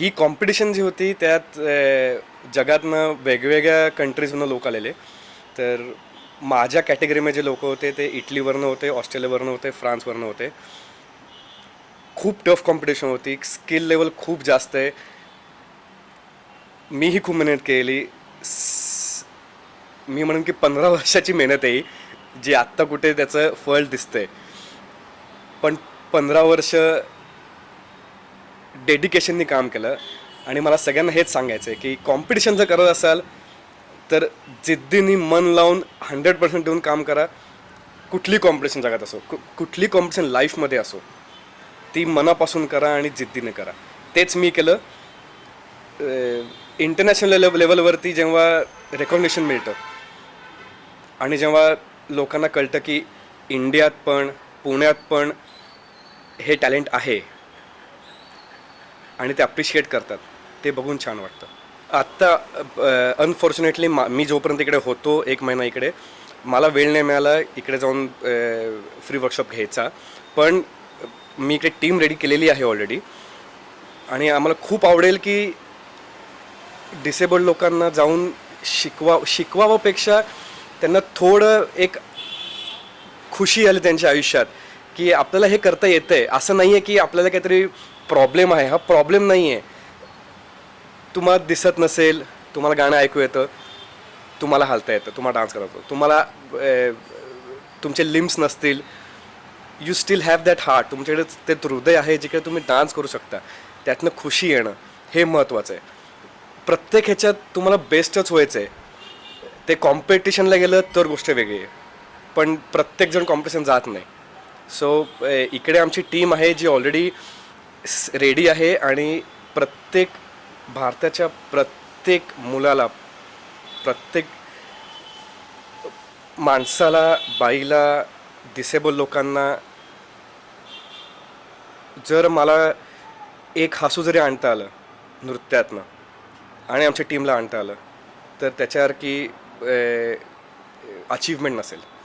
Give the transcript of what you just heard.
ही competition जी होती त्यात जगातनं वेगवेगळ्या कंट्रीजमधनं लोक आलेले. तर माझ्या कॅटेगरीमध्ये जे लोक होते ते इटलीवरनं होते ऑस्ट्रेलियावरनं होते फ्रान्सवरनं होते. खूप टफ कॉम्पिटिशन होती. स्किल लेवल खूप जास्त आहे. मीही खूप मेहनत केली मी म्हणून की पंधरा वर्षाची मेहनत आहे जी आत्ता कुठे त्याचं फळ दिसतंय. पण पंधरा वर्ष डेडिकेशननी काम केलं. आणि मला सगळ्यांना हेच सांगायचं आहे की कॉम्पिटिशन जर करत असाल तर जिद्दीनी मन लावून हंड्रेड पर्सेंट देऊन काम करा. कुठली कॉम्पिटिशन जगात असो कु कुठली कॉम्पिटिशन लाईफमध्ये असो ती मनापासून करा आणि जिद्दीने करा. तेच मी केलं. इंटरनॅशनल लेव लेवलवरती जेव्हा रेकॉग्नेशन मिळतं आणि जेव्हा लोकांना कळतं की इंडियात पण पुण्यात पण हे टॅलेंट आहे आणि ते अप्रिशिएट करतात. ते बघून छान वाटतं. आत्ता अनफॉर्च्युनेटली मा मी जोपर्यंत इकडे होतो एक महिना इकडे मला वेळ नाही मिळाला इकडे जाऊन फ्री वर्कशॉप घ्यायचा. पण मी इकडे टीम रेडी केलेली आहे ऑलरेडी आणि आम्हाला खूप आवडेल की डिसेबल्ड लोकांना जाऊन शिकवा शिकवावापेक्षा त्यांना थोडं एक खुशी आली त्यांच्या आयुष्यात. की आपल्याला हे करता येतं आहे असं नाही आहे की आपल्याला काहीतरी प्रॉब्लेम आहे. हा प्रॉब्लेम नाही आहे तुम्हाला दिसत नसेल तुम्हाला गाणं ऐकू येतं तुम्हाला हालता येतं तुम्हाला डान्स करता येतो. तुम्हाला तुमचे लिम्स नसतील. You still have that heart तुमच्याकडे ते हृदय आहे जिकडे तुम्ही डान्स करू शकता. त्यातनं खुशी येणं हे महत्त्वाचं आहे. प्रत्येक ह्याच्यात तुम्हाला बेस्टच व्हायचं आहे ते कॉम्पिटिशनला गेलं तर गोष्ट वेगळी आहे. पण प्रत्येकजण कॉम्पिटिशन जात नाही. सो eh, इकडे आमची टीम आहे जी ऑलरेडी रेडी आहे आणि प्रत्येक भारताच्या प्रत्येक मुलाला प्रत्येक माणसाला बाईला डिसेबल लोकांना जर मला एक हसू जरी आणता आलं नृत्यातनं आणि आमच्या टीमला आणता आलं तर त्याच्यासारखी अचीवमेंट eh, नसेल.